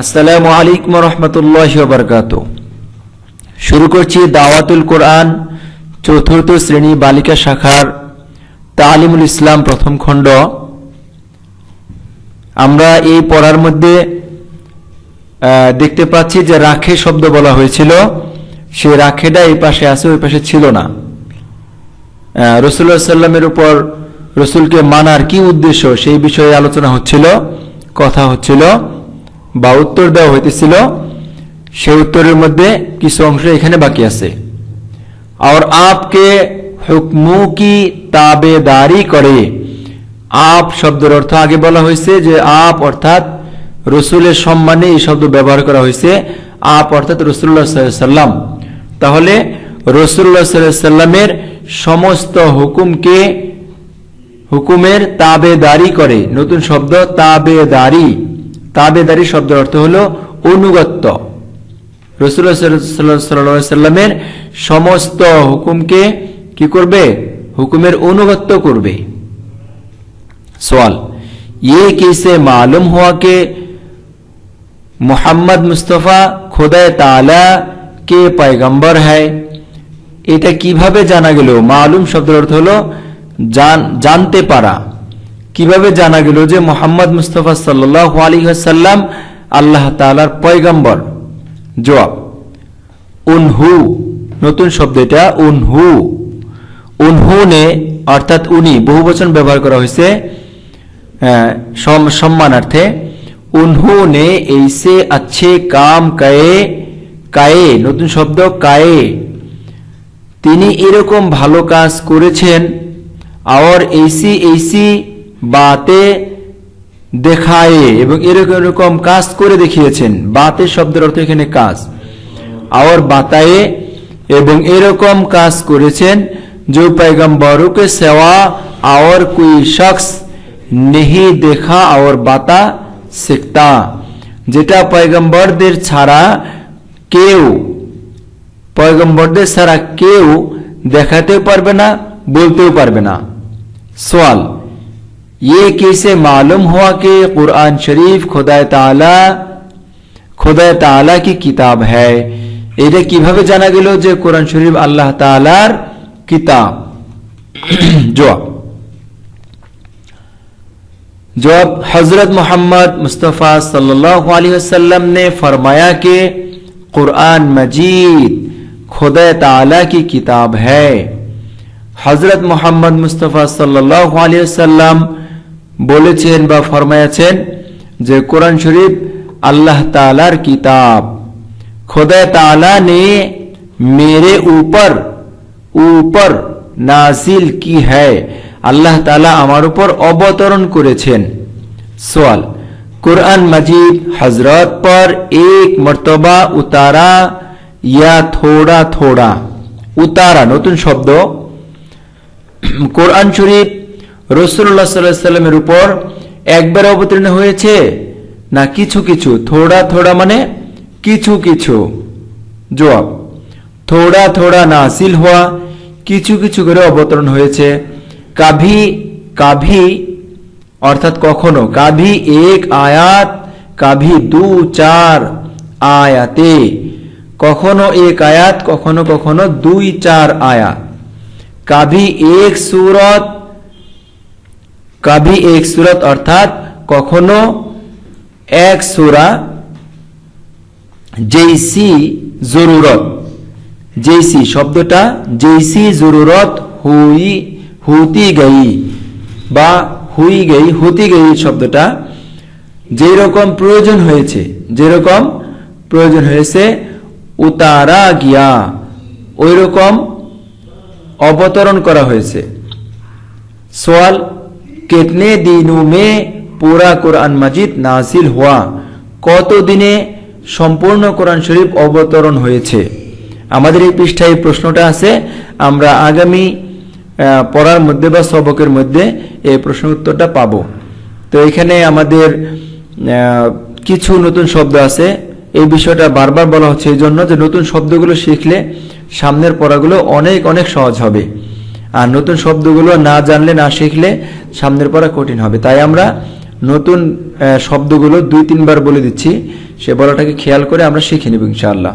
আসসালামু আলাইকুম রহমতুল্লাহ বরকাত শুরু করছি দাওয়াতুল কোরআন, চতুর্থ শ্রেণি বালিকা শাখার তালিমুল ইসলাম প্রথম খণ্ড। আমরা এই পড়ার মধ্যে দেখতে পাচ্ছি যে রাখে শব্দ বলা হয়েছিল। সে রাখেটা এই পাশে আছে, ওই পাশে ছিল না। রসুল্লাহ সাল্লামের উপর রসুলকে মানার কি উদ্দেশ্য সেই বিষয়ে আলোচনা হচ্ছিল, কথা হচ্ছিল। বা উত্তর দেওয়া হইতেছিল সে উত্তরের মধ্যে কিছু অংশ এখানে বাকি আছে। আর আপকে হুকমু কি তাবেদারি করে? আপ শব্দের অর্থ আগে বলা হয়েছে যে আপ অর্থাৎ রসুলের সম্মানে এই শব্দ ব্যবহার করা হয়েছে আপ অর্থাৎ রসুল্লাহ সাল্লাম তাহলে রসুল্লাহ সাল্লামের সমস্ত হুকুমকে হুকুমের তাবেদারি করে। নতুন শব্দ তাবেদারি। তাবেদারি শব্দের অর্থ হলো অনুগত্য রসুল্লাহ সাল্লামের সমস্ত হুকুমকে কি করবে হুকুমের অনুগত্য করবে सवाल ये कैसे मालूम हुआ कि মোহাম্মদ মুস্তফা খোদায় তালা কে পয়গম্বর হ্যায় এটা কিভাবে জানা গেল মালুম শব্দের অর্থ হলো জান- জানতে পারা কীভাবে জানা গেল যে মোহাম্মদ মুস্তফা সাল্লাহ আলী সাল্লাম আল্লাহ তালার পয়গম্বর? জবাব, উনহু। নতুন শব্দ এটা, উনহু। উনহুনে অর্থাৎ উনি, বহু বচন ব্যবহার করা হয়েছে সম্মানার্থে। উনহুনে এইসে আছে কাম কায়ে কায়ে, নতুন শব্দ, কায়ে। তিনি এরকম ভালো কাজ করেছেন, আওয়ার এইসি এইসি বাতে দেখায়ে এবং এরকম এরকম কাজ করে দেখিয়েছেন বাতে শব্দের অর্থ এখানে কাজ और बताए এবং এরকম কাজ করেছেন जो पैगंबरों के सेवा और कोई शख्स नहीं देखा और বাতা শিখতা যেটা পয়গম্বরদের ছাড়া কেউ পয়গম্বরদের ছাড়া কেউ দেখাতেও পারবে না বলতেও পারবে না یہ کیسے معلوم ہوا کہ قرآن شریف خدا تعالی خدا تعالی کی کتاب ہے؟ এটা কিভাবে জানা গেল যে কোরআন শরীফ আল্লাহ তাআলার কিতাব جو جواب۔ حضرت محمد مصطفیٰ صلی اللہ علیہ وسلم نے فرمایا کہ قرآن مجید خدا تعالی کی کتاب ہے۔ حضرت محمد مصطفیٰ صلی اللہ علیہ وسلم বলেছেন বা ফরমায়াছেন যে কোরআন শরীফ अल्लाह तालार किताब खुदा ताला ने मेरे ऊपर ऊपर नाजिल की है আল্লাহ তালা আমার উপর অবতরণ করেছেন सवाल कुरान मजीद हजरत पर एक मर्तबा उतारा या थोड़ा थोड़ा उतारा নতুন শব্দ কোরআন শরীফ রসুল্লাহ সাল্লাহ সাল্লামের উপর একবার অবতীর্ণ হয়েছে না কিছু কিছু? থোড়া থোড়া মানে কিছু কিছু। জবাব, থোড়া থোড়া নাসিল হওয়া, কিছু কিছু করে অবতরণ হয়েছে। কাভি কাভি অর্থাৎ কখনো, কাভি এক আয়াত, কাভি দু, চার আয়াতে। কখনো এক আয়াত, কখনো কখনো দুই, চার আয়াত। কাভি এক সুরত কাবি এক সুরত অর্থাৎ কখনো এক সুরা জেইসি জরুরত। জেইসি শব্দটা জেইসি জরুরত হুই, হুতি গেই বা হুই গেই, হুতি গেই শব্দটা যেরকম প্রয়োজন হয়েছে, যেরকম প্রয়োজন হয়েছে উতারা গিয়া ওই রকম অবতরণ করা হয়েছে। সোয়াল कितने दिनों में पूरा कुरान मजिद नाजिल हुआ কত দিনে সম্পূর্ণ কোরআন শরীফ অবতরণ হয়েছে আমাদের এই পৃষ্ঠায় এই প্রশ্নটা আছে আমরা আগামী আহ, পড়ার মধ্যে বা সবকের মধ্যে এই প্রশ্ন উত্তরটা পাবো তো এখানে আমাদের আহ, কিছু নতুন শব্দ আছে এই বিষয়টা বারবার বলা হচ্ছে এই জন্য যে নতুন শব্দগুলো শিখলে সামনের পড়াগুলো অনেক অনেক সহজ হবে আর নতুন শব্দগুলো না জানলে, না শিখলে সামনের পড়া কঠিন হবে। তাই আমরা নতুন শব্দগুলো দুই, তিনবার বলে দিচ্ছি। সে বলাটাকে খেয়াল করে আমরা শিখে নেব ইনশাআল্লাহ।